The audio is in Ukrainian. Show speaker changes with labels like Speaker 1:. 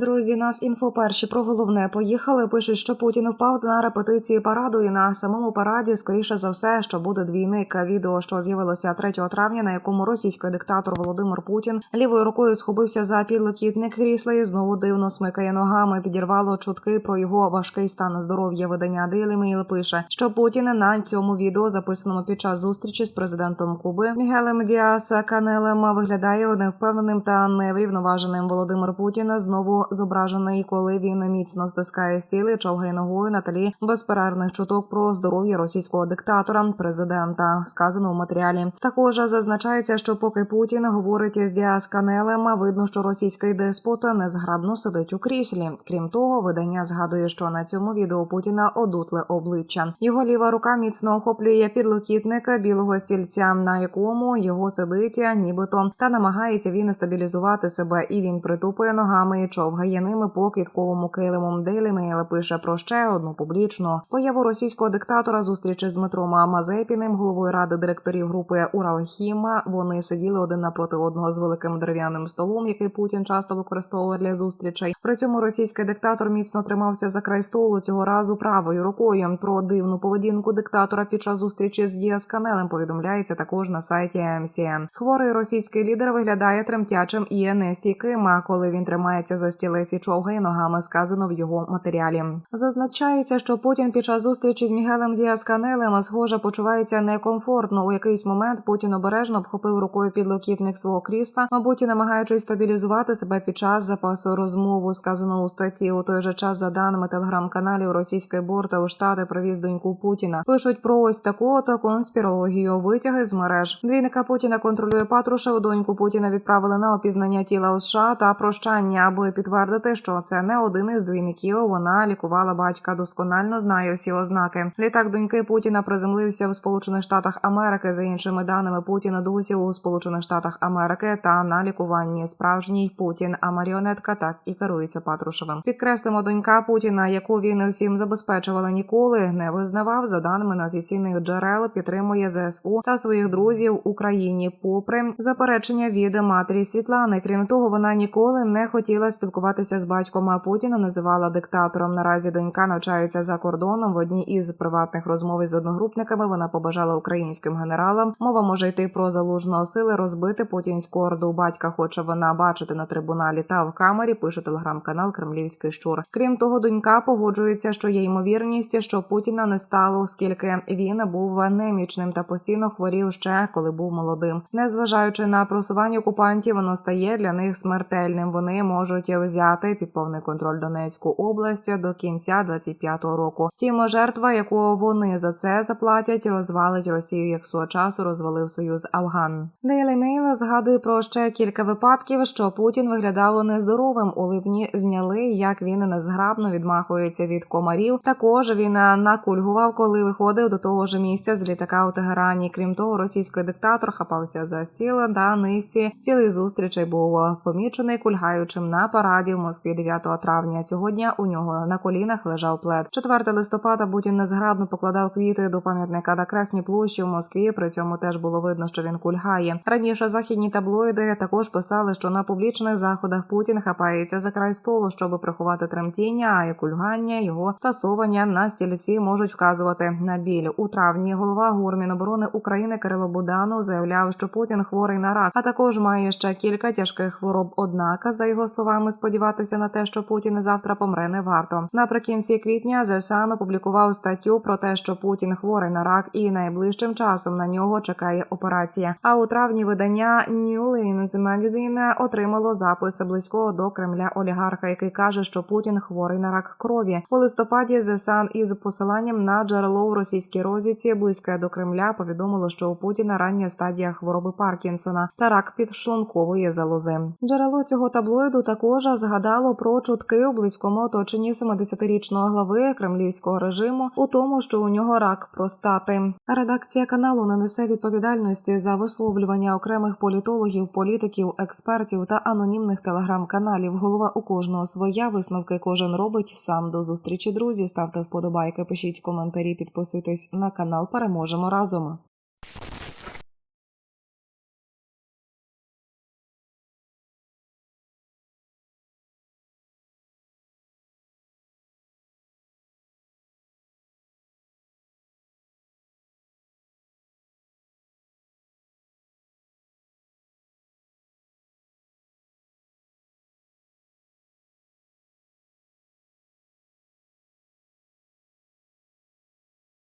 Speaker 1: Друзі, нас інфо перші про головне поїхали. Пишуть, що Путін впав на репетиції параду, і на самому параді, скоріше за все, що буде двійник. Відео, що з'явилося 3 травня, на якому російський диктатор Володимир Путін лівою рукою схопився за підлокітник крісла і знову дивно смикає ногами. Підірвало чутки про його важкий стан здоров'я. Видання Daily Mail пише, що Путін на цьому відео, записаному під час зустрічі з президентом Куби Мігелем Діас Канелем, виглядає невпевненим та неврівноваженим. Володимир Путін знову зображений, коли він міцно стискає стіл і човгає ногою на тлі безперервних чуток про здоров'я російського диктатора, президента, сказано у матеріалі. Також зазначається, що поки Путін говорить з Діас Канелем, видно, що російський деспот незграбно сидить у кріслі. Крім того, видання згадує, що на цьому відео Путіна одутле обличчя. Його ліва рука міцно охоплює підлокітник білого стільця, на якому його сидить, нібито та намагається він стабілізувати себе, і він притупує ногами і човгає ними по квітковому килиму. Daily пише про ще одну публічну появу російського диктатора зустрічі з Дмитром Мазепіним, головою ради директорів групи Уралхім. Вони сиділи один напроти одного з великим дерев'яним столом, який Путін часто використовував для зустрічей. При цьому російський диктатор міцно тримався за край столу цього разу правою рукою. Про дивну поведінку диктатора під час зустрічі з Діас Канелем повідомляється також на сайті MCN. Хворий російський лідер виглядає тремтячим і нестійким, а коли він тримається за стілець і човгає ногами, сказано в його матеріалі. Зазначається, що Путін під час зустрічі з Мігелем Діас Канелем, схоже, почувається некомфортно. У якийсь момент Путін обережно обхопив рукою підлокітник свого крісла, мабуть, намагаючись стабілізувати себе під час запасу розмову, сказано у статті. У той же час, за даними телеграм-каналів, російський борта у штати привіз доньку Путіна. Пишуть про ось таку ото конспірологію. Витяги з мереж. Двійника Путіна контролює Патрушев. Доньку Путіна відправили на опізнання тіла у США та прощання, аби підтвердити, що це не один із двійників. Вона лікувала батька. Досконально знає усі ознаки. Літак доньки Путіна приземлився в Сполучених Штатах Америки. За іншими даними Путіна досі у Сполучених Штатах Америки та на лікуванні справжній Путін, а маріонетка так і керується Патрушевим. Підкреслимо донька Путіна, яку він всім забезпечувала ніколи, не визнавав за даними неофіційних джерел, підтримує ЗСУ та своїх друзів в Україні, попри заперечення від матері Світлани. Крім того, вона ніколи не хотіла спілкуватися з батьком. А Путіна називала диктатором. Наразі донька навчається за кордоном. В одній із приватних розмов із одногрупниками вона побажала українським генералам. Мова може йти про залужного сили розбити путінську орду. Батька хоче вона бачити на трибуналі та в камері. Пише телеграм-канал Кремлівський щур. Крім того, донька погоджується, що є ймовірність, що Путіна не стало, оскільки він був немічним та постійно хворів ще коли був молодим. Незважаючи на просування окупантів, воно стає для них смертельним. Вони можуть взяти під повний контроль Донецьку область до кінця 25-го року. Втім, жертва, яку вони за це заплатять, розвалить Росію, як свого часу розвалив союз Афган. Daily Mail згадує про ще кілька випадків, що Путін виглядав нездоровим. У липні зняли, як він незграбно відмахується від комарів. Також він накульгував, коли виходив до того ж місця з літака у Тегерані. Крім того, російський диктатор хапався за стіл та низці цілий зустрічей був помічений кульгаючим на параді в Москві 9 травня. Цього дня у нього на колінах лежав плед. 4 листопада Путін незграбно покладав квіти до пам'ятника на Красній площі в Москві. При цьому теж було видно, що він кульгає. Раніше західні таблоїди також писали, що на публічних заходах Путін хапається за край столу, щоб приховати тремтіння, а і кульгання його тасування на стільці можуть вказувати на біль. У травні голова Гурміноборони України Кирило Буданов заявляв, що Путін хворий на рак, а також має ще кілька тяжких хвороб. Однак, за його словами, сподіватися на те, що Путін завтра помре, не варто. Наприкінці квітня ЗСАН опублікував статтю про те, що Путін хворий на рак, і найближчим часом на нього чекає операція. А у травні видання New Lanes Magazine отримало запис близького до Кремля олігарха, який каже, що Путін хворий на рак крові. У листопаді ЗСАН із посиланням на джерело в російській розвідці близьке до Кремля повідомило, що у Путіна рання стадія хвороби Паркінсона та рак підшлункової залози. Джерело цього таблоїду також згадало про чутки у близькому оточенні 70-річного глави кремлівського режиму у тому, що у нього рак простати. Редакція каналу не несе відповідальності за висловлювання окремих політологів, політиків, експертів та анонімних телеграм-каналів. Голова у кожного своя висновки кожен робить сам до зустрічі. Друзі, ставте вподобайки, пишіть коментарі, підписуйтесь на канал. Переможемо разом.